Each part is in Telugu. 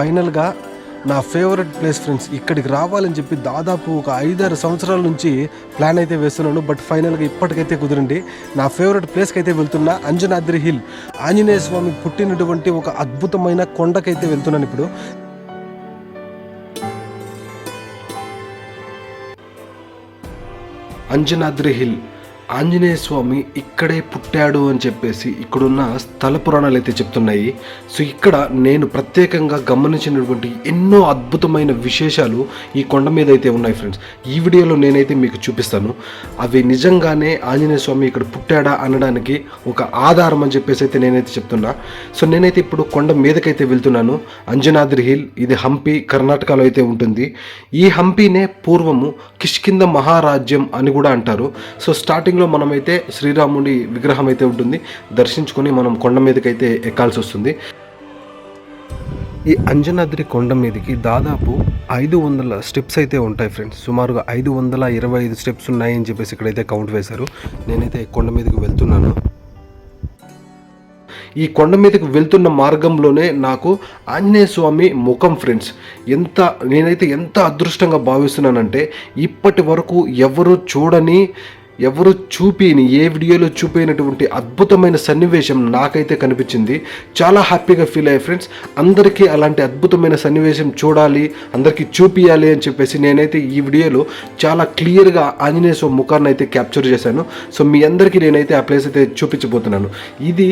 ఫైనల్గా నా ఫేవరెట్ ప్లేస్ ఫ్రెండ్స్ ఇక్కడికి రావాలని చెప్పి దాదాపు ఒక ఐదారు సంవత్సరాల నుంచి ప్లాన్ అయితే వేస్తున్నాను. బట్ ఫైనల్గా ఇప్పటికైతే కుదిరండి. నా ఫేవరెట్ ప్లేస్కి అయితే వెళ్తున్నా అంజనాద్రి హిల్. ఆంజనేయ స్వామి పుట్టినటువంటి ఒక అద్భుతమైన కొండకైతే వెళ్తున్నాను ఇప్పుడు. అంజనాద్రి హిల్. ఆంజనేయ స్వామి ఇక్కడే పుట్టాడు అని చెప్పేసి ఇక్కడున్న స్థల పురాణాలు అయితే చెప్తున్నాయి. సో ఇక్కడ నేను ప్రత్యేకంగా గమనించినటువంటి ఎన్నో అద్భుతమైన విశేషాలు ఈ కొండ మీద అయితే ఉన్నాయి ఫ్రెండ్స్ ఈ వీడియోలో నేనైతే మీకు చూపిస్తాను. అవి నిజంగానే ఆంజనేయ స్వామి ఇక్కడ పుట్టాడా అనడానికి ఒక ఆధారం అని చెప్పేసి అయితే నేనైతే చెప్తున్నా. సో నేనైతే ఇప్పుడు కొండ మీదకైతే వెళ్తున్నాను. అంజనాద్రి హిల్ ఇది హంపి కర్ణాటకలో అయితే ఉంటుంది. ఈ హంపీనే పూర్వము కిష్కింద మహారాజ్యం అని కూడా అంటారు. సో స్టార్టింగ్ స్టార్టింగ్లో మనమైతే శ్రీరాముడి విగ్రహం అయితే ఉంటుంది. దర్శించుకొని మనం కొండ మీదకైతే ఎక్కాల్సి వస్తుంది. ఈ అంజనాద్రి కొండ మీదకి దాదాపు ఐదు వందల స్టెప్స్ అయితే ఉంటాయి ఫ్రెండ్స్. సుమారుగా ఐదు వందల ఇరవై ఐదు స్టెప్స్ ఉన్నాయని చెప్పేసి ఇక్కడైతే కౌంట్ వేశారు. నేనైతే కొండ మీదకి వెళ్తున్నాను. ఈ కొండ మీదకి వెళ్తున్న మార్గంలోనే నాకు ఆంజనేయ స్వామి ముఖం ఫ్రెండ్స్. ఎంత నేనైతే ఎంత అదృష్టంగా భావిస్తున్నానంటే ఇప్పటి వరకు ఎవరు చూడని ఎవరు చూపిని ఏ వీడియోలో చూపినటువంటి అద్భుతమైన సన్నివేశం నాకైతే కనిపించింది. చాలా హ్యాపీగా ఫీల్ అయ్యే ఫ్రెండ్స్. అందరికీ అలాంటి అద్భుతమైన సన్నివేశం చూడాలి అందరికీ చూపియాలి అని చెప్పేసి నేనైతే ఈ వీడియోలో చాలా క్లియర్గా ఆంజనేయ స్వామి ముఖాన్ని అయితే క్యాప్చర్ చేశాను. సో మీ అందరికీ నేనైతే ఆ ప్లేస్ అయితే చూపించబోతున్నాను. ఇది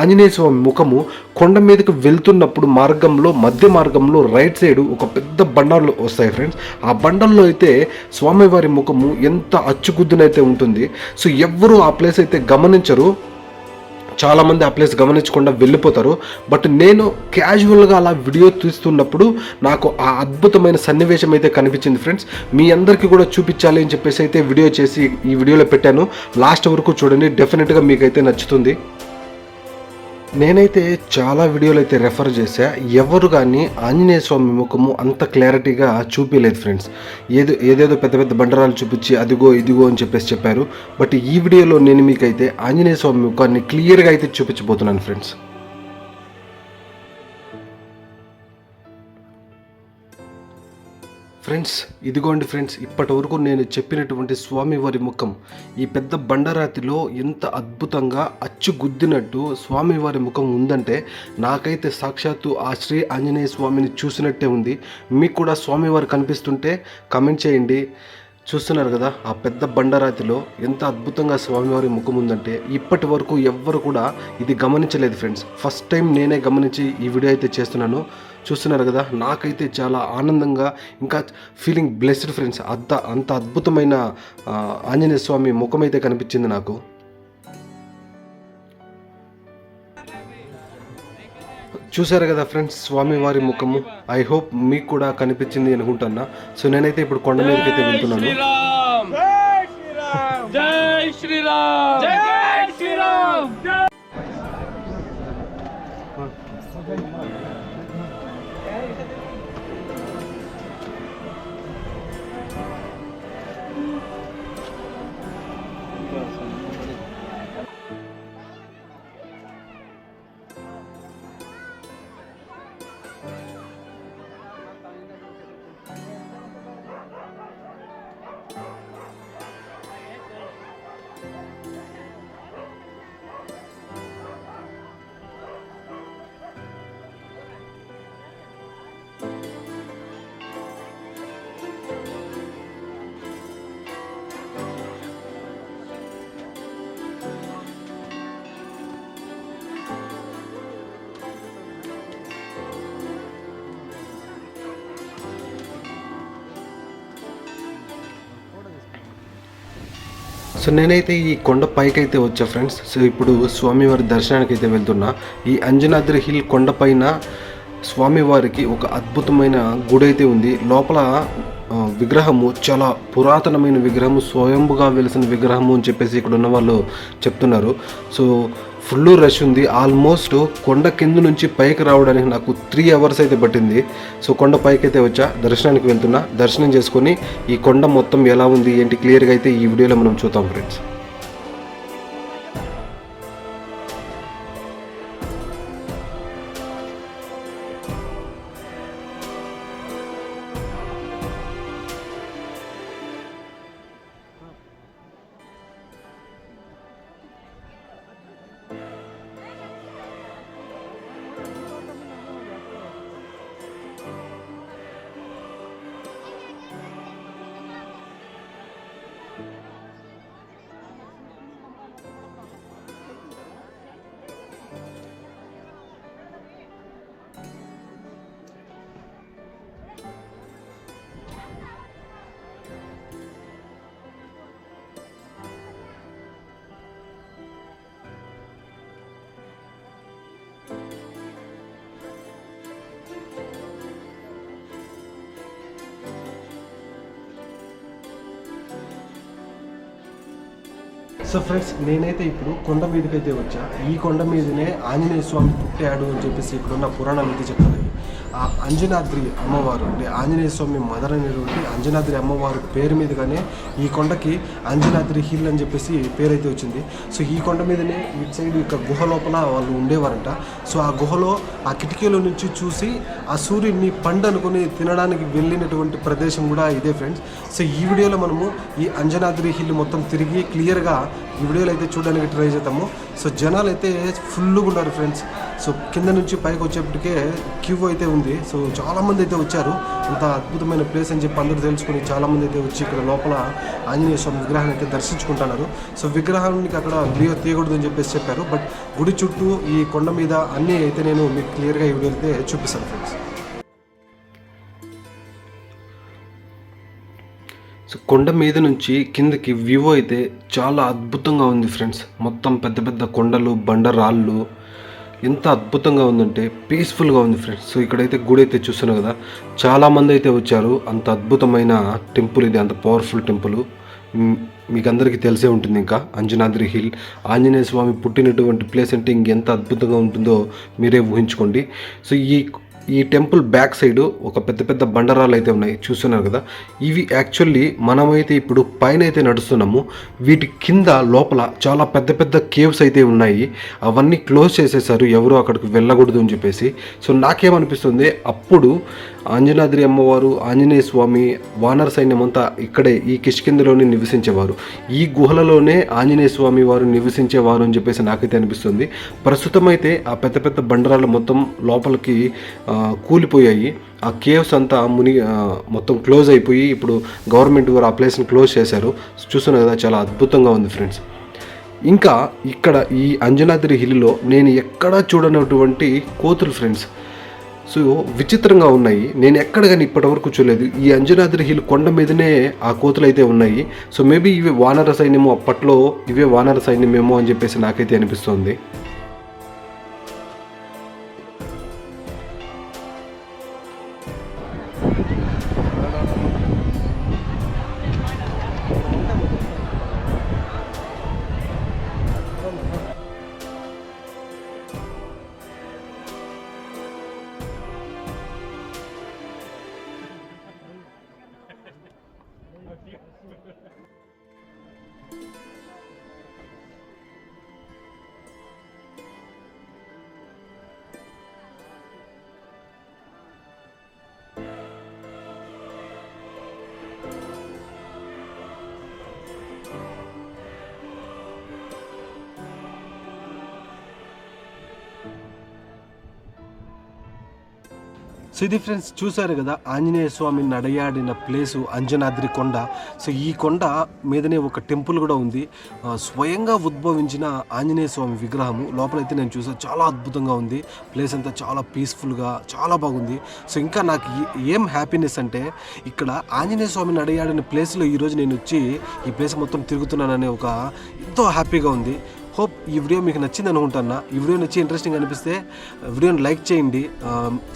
ఆంజనేయ స్వామి ముఖము కొండ మీదకి వెళ్తున్నప్పుడు మార్గంలో మధ్య మార్గంలో రైట్ సైడ్ ఒక పెద్ద బండలు వస్తాయి ఫ్రెండ్స్ ఆ బండల్లో అయితే స్వామివారి ముఖము ఎంత అచ్చుగుద్దునైతే ఉంటుంది. సో ఎవ్వరూ ఆ ప్లేస్ అయితే గమనించరు. చాలామంది ఆ ప్లేస్ గమనించకుండా వెళ్ళిపోతారు. బట్ నేను క్యాజువల్గా అలా వీడియో తీస్తున్నప్పుడు నాకు ఆ అద్భుతమైన సన్నివేశం అయితే కనిపించింది ఫ్రెండ్స్ మీ అందరికీ కూడా చూపించాలి అని చెప్పేసి అయితే వీడియో చేసి ఈ వీడియోలో పెట్టాను. లాస్ట్ వరకు చూడండి. డెఫినెట్గా మీకైతే నచ్చుతుంది. నేనైతే చాలా వీడియోలు అయితే రెఫర్ చేశా. ఎవరు కానీ ఆంజనేయ స్వామి ముఖము అంత క్లారిటీగా చూపించలేదు ఫ్రెండ్స్ ఏదో ఏదేదో పెద్ద పెద్ద బండరాలు చూపించి అదిగో ఇదిగో అని చెప్పేసి చెప్పారు. బట్ ఈ వీడియోలో నేను మీకైతే ఆంజనేయ స్వామి ముఖాన్ని క్లియర్గా అయితే చూపించబోతున్నాను ఫ్రెండ్స్ ఫ్రెండ్స్ ఇదిగోండి ఫ్రెండ్స్ ఇప్పటి వరకు నేను చెప్పినటువంటి స్వామివారి ముఖం. ఈ పెద్ద బండరాతిలో ఎంత అద్భుతంగా అచ్చుగుద్దినట్టు స్వామివారి ముఖం ఉందంటే నాకైతే సాక్షాత్తు ఆ శ్రీ ఆంజనేయ స్వామిని చూసినట్టే ఉంది. మీకు కూడా స్వామివారు కనిపిస్తుంటే కమెంట్ చేయండి. చూస్తున్నారు కదా ఆ పెద్ద బండరాతిలో ఎంత అద్భుతంగా స్వామివారి ముఖం ఉందంటే ఇప్పటి వరకు ఎవ్వరు కూడా ఇది గమనించలేదు ఫ్రెండ్స్. ఫస్ట్ టైం నేనే గమనించి ఈ వీడియో అయితే చేస్తున్నాను. చూస్తున్నారు కదా నాకైతే చాలా ఆనందంగా ఇంకా ఫీలింగ్ బ్లెస్డ్ ఫ్రెండ్స్ అంత అంత అద్భుతమైన ఆంజనేయ స్వామి ముఖం అయితే కనిపించింది నాకు. చూసారు కదా ఫ్రెండ్స్ స్వామివారి ముఖము? ఐ హోప్ మీకు కూడా కనిపించింది అనుకుంటున్నా. సో నేనైతే ఇప్పుడు కొండ మీదకి అయితే వెళ్తున్నాను శ్రీరామ్! జై శ్రీరామ్! జై సో నేనైతే ఈ కొండ పైకి అయితే వచ్చా ఫ్రెండ్స్. సో ఇప్పుడు స్వామివారి దర్శనానికి అయితే వెళ్తున్నా. ఈ అంజనాద్రి హిల్ కొండ పైన స్వామివారికి ఒక అద్భుతమైన గుడి అయితే ఉంది. లోపల విగ్రహము చాలా పురాతనమైన విగ్రహము స్వయంభుగా వెలిసిన విగ్రహము అని చెప్పేసి ఇక్కడ ఉన్న వాళ్ళు చెప్తున్నారు. సో ఫుల్ రష్ ఉంది. ఆల్మోస్ట్ కొండ కింద నుంచి పైకి రావడానికి నాకు త్రీ అవర్స్ అయితే పట్టింది. సో కొండ పైకి అయితే వచ్చా. దర్శనానికి వెళ్తున్నా. దర్శనం చేసుకొని ఈ కొండ మొత్తం ఎలా ఉంది ఏంటి క్లియర్గా అయితే ఈ వీడియోలో మనం చూద్దాం ఫ్రెండ్స్ సో ఫ్రెండ్స్ నేనైతే ఇప్పుడు కొండ మీదకైతే వచ్చా. ఈ కొండ మీదనే ఆంజనేయ స్వామి పుట్టాడు అని చెప్పేసి ఇప్పుడు నా పురాణాలు అయితే చెప్తాను అంజనాద్రి అమ్మవారు అంటే ఆంజనేయ స్వామి మదర్ అనేటువంటి అంజనాద్రి అమ్మవారు పేరు మీదుగానే ఈ కొండకి అంజనాద్రి హిల్ అని చెప్పేసి పేరైతే వచ్చింది. సో ఈ కొండ మీదనే ఇటు సైడ్ ఇక గుహ లోపల వాళ్ళు ఉండేవారంట. సో ఆ గుహలో ఆ కిటికీలో నుంచి చూసి ఆ సూర్యుడిని పండు అనుకుని తినడానికి వెళ్ళినటువంటి ప్రదేశం కూడా ఇదే ఫ్రెండ్స్. సో ఈ వీడియోలో మనము ఈ అంజనాద్రి హిల్ మొత్తం తిరిగి క్లియర్గా ఈ వీడియోలో అయితే చూడడానికి ట్రై చేద్దాము. సో జనాలు అయితే ఫుల్గా ఉన్నారు ఫ్రెండ్స్. సో కింద నుంచి పైకి వచ్చేప్పటికే క్యూ అయితే ఉంది. సో చాలామంది అయితే వచ్చారు. అంత అద్భుతమైన ప్లేస్ అని చెప్పి అందరూ తెలుసుకుని చాలామంది అయితే వచ్చి ఇక్కడ లోపల ఆంజనేయ స్వామి విగ్రహాన్ని అయితే దర్శించుకుంటున్నారు. సో విగ్రహానికి అక్కడ వీడియో తీయకూడదు అని చెప్పేసి చెప్పారు. బట్ గుడి చుట్టూ ఈ కొండ మీద అన్నీ అయితే నేను మీకు క్లియర్గా ఈ వీడియో అయితే చూపిస్తాను ఫ్రెండ్స్. సో కొండ మీద నుంచి కిందకి వ్యూ అయితే చాలా అద్భుతంగా ఉంది ఫ్రెండ్స్. మొత్తం పెద్ద పెద్ద కొండలు బండరాళ్ళు ఎంత అద్భుతంగా ఉందంటే పీస్ఫుల్గా ఉంది ఫ్రెండ్స్. సో ఇక్కడైతే గుడి అయితే చూస్తున్నాం కదా. చాలామంది అయితే వచ్చారు. అంత అద్భుతమైన టెంపుల్ ఇది అంత పవర్ఫుల్ టెంపుల్. మీకు అందరికీ తెలిసే ఉంటుంది ఇంకా. అంజనాద్రి హిల్. ఆంజనేయ స్వామి పుట్టినటువంటి ప్లేస్ అంటే ఇంకెంత అద్భుతంగా ఉంటుందో మీరే ఊహించుకోండి. సో ఈ ఈ టెంపుల్ బ్యాక్ సైడ్ ఒక పెద్ద పెద్ద బండరాలు అయితే ఉన్నాయి. చూస్తున్నారు కదా? ఇవి యాక్చువల్లీ మనమైతే ఇప్పుడు పైన అయితే నడుస్తున్నాము. వీటి కింద లోపల చాలా పెద్ద పెద్ద కేవ్స్ అయితే ఉన్నాయి. అవన్నీ క్లోజ్ చేసేసారు. ఎవరు అక్కడికి వెళ్ళకూడదు అని చెప్పేసి. సో నాకేమనిపిస్తుంది? అప్పుడు ఆంజనాద్రి అమ్మవారు ఆంజనేయ స్వామి వానర సైన్యమంతా ఇక్కడే ఈ కిష్కిందలోనే నివసించేవారు. ఈ గుహలలోనే ఆంజనేయ స్వామి వారు నివసించేవారు అని చెప్పేసి నాకైతే అనిపిస్తుంది. ప్రస్తుతం అయితే ఆ పెద్ద పెద్ద బండరాలు మొత్తం లోపలికి కూలిపోయాయి. ఆ కేవ్స్ అంతా ముని మొత్తం క్లోజ్ అయిపోయి ఇప్పుడు గవర్నమెంట్ వారు ఆ ప్లేస్ని క్లోజ్ చేశారు. చూస్తున్నారు కదా చాలా అద్భుతంగా ఉంది ఫ్రెండ్స్. ఇంకా ఇక్కడ ఈ అంజనాద్రి హిల్లో నేను ఎక్కడా చూడనటువంటి కోతులు ఫ్రెండ్స్. సో విచిత్రంగా ఉన్నాయి. నేను ఎక్కడ కానీ ఇప్పటివరకు చూడలేదు. ఈ అంజనాద్రి హిల్ కొండ మీదనే ఆ కోతులు అయితే ఉన్నాయి. సో మేబీ ఇవి వానర సైన్యము అప్పట్లో ఇవే వానర సైన్యమేమో అని చెప్పేసి నాకైతే అనిపిస్తుంది. సో ఇది ఫ్రెండ్స్ చూసారు కదా ఆంజనేయ స్వామి నడయాడిన ప్లేసు అంజనాద్రి కొండ. సో ఈ కొండ మీదనే ఒక టెంపుల్ కూడా ఉంది. స్వయంగా ఉద్భవించిన ఆంజనేయ స్వామి విగ్రహము. లోపలైతే నేను చూసాను చాలా అద్భుతంగా ఉంది. ప్లేస్ అంతా చాలా పీస్ఫుల్గా చాలా బాగుంది. సో ఇంకా నాకు ఏం హ్యాపీనెస్ అంటే ఇక్కడ ఆంజనేయ స్వామి నడయాడిన ప్లేస్లో ఈరోజు నేను వచ్చి ఈ ప్లేస్ మొత్తం తిరుగుతున్నాననే ఒక ఎంతో హ్యాపీగా ఉంది. హోప్ ఈ వీడియో మీకు నచ్చింది అనుకుంటున్నా. ఈ వీడియో నచ్చి ఇంట్రెస్టింగ్ అనిపిస్తే వీడియోని లైక్ చేయండి.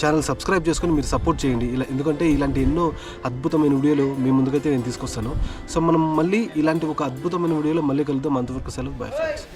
ఛానల్ సబ్స్క్రైబ్ చేసుకుని మీరు సపోర్ట్ చేయండి. ఇలా ఎందుకంటే ఇలాంటి ఎన్నో అద్భుతమైన వీడియోలు మీ ముందుకైతే నేను తీసుకొస్తాను. సో మనం మళ్ళీ ఇలాంటి ఒక అద్భుతమైన వీడియోలో మళ్ళీ కలుద్దాం. అంతవరకు సెలవు. Bye friends